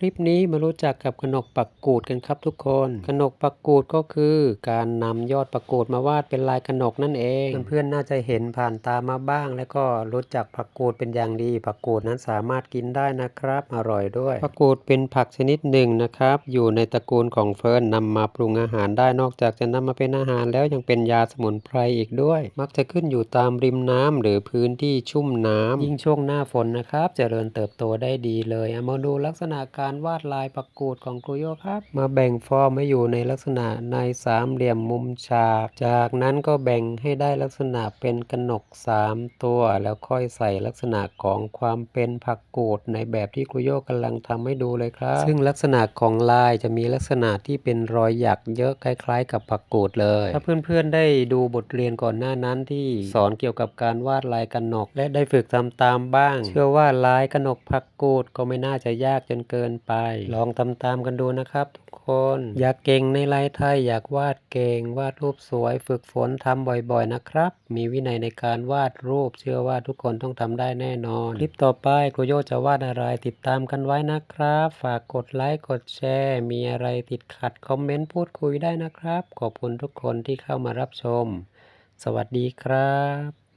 คลิปนี้มารู้จักกับขนกปักกูดกันครับทุกคน ขนกปักกูดก็คือการนำยอดปักกูดมาวาดเป็นลายขนกนั่นเอง เพื่อนๆน่าจะเห็นผ่านตามาบ้าง แล้วก็รู้จักผักกูดเป็นอย่างดีผักกูดนั้นสามารถกินได้นะครับ อร่อยด้วยผักกูดเป็นผักชนิดหนึ่งนะครับ อยู่ในตระกูลของเฟิร์นนำมาปรุงอาหารได้นอกจากจะนำมาเป็นอาหารแล้วยังเป็นยาสมุนไพรอีกด้วย มักจะขึ้นอยู่ตามริมน้ำหรือพื้นที่ชุ่มน้ำยิ่งช่วงหน้าฝนนะครับเจริญเติบโตได้ดีเลยเอามาดูลักษณะการการวาดลายปักกูดของครูโยครับ มาแบ่งฟอร์มให้อยู่ในลักษณะในสามเหลี่ยมมุมฉาก จากนั้นก็แบ่งให้ได้ลักษณะเป็นกระหนกสามตัว แล้วค่อยใส่ลักษณะของความเป็นผักกูดในแบบที่ครูโยกำลังทำให้ดูเลยครับ ซึ่งลักษณะของลายจะมีลักษณะที่เป็นรอยหยักเยอะคล้าย ๆ กับผักกูดเลย ถ้าเพื่อนๆได้ดูบทเรียนก่อนหน้านั้นที่สอนเกี่ยวกับการวาดลายกระหนก และได้ฝึกทำตามบ้าง เชื่อว่าลายกระหนกผักกูดก็ไม่น่าจะยากจนเกินไป ลองทำตามกันดูนะครับทุกคน อยากเก่งในลายไทยอยากวาดเก่ง วาดรูปสวยฝึกฝนทำบ่อยๆนะครับ มีวินัยในการวาดรูปเชื่อว่าทุกคนต้องทำได้แน่นอน คลิปต่อไปครูโยจะวาดอะไรติดตามกันไว้นะครับ ฝากกดไลค์กดแชร์ มีอะไรติดขัดคอมเมนต์พูดคุยได้นะครับ ขอบคุณทุกคนที่เข้ามารับชม สวัสดีครับ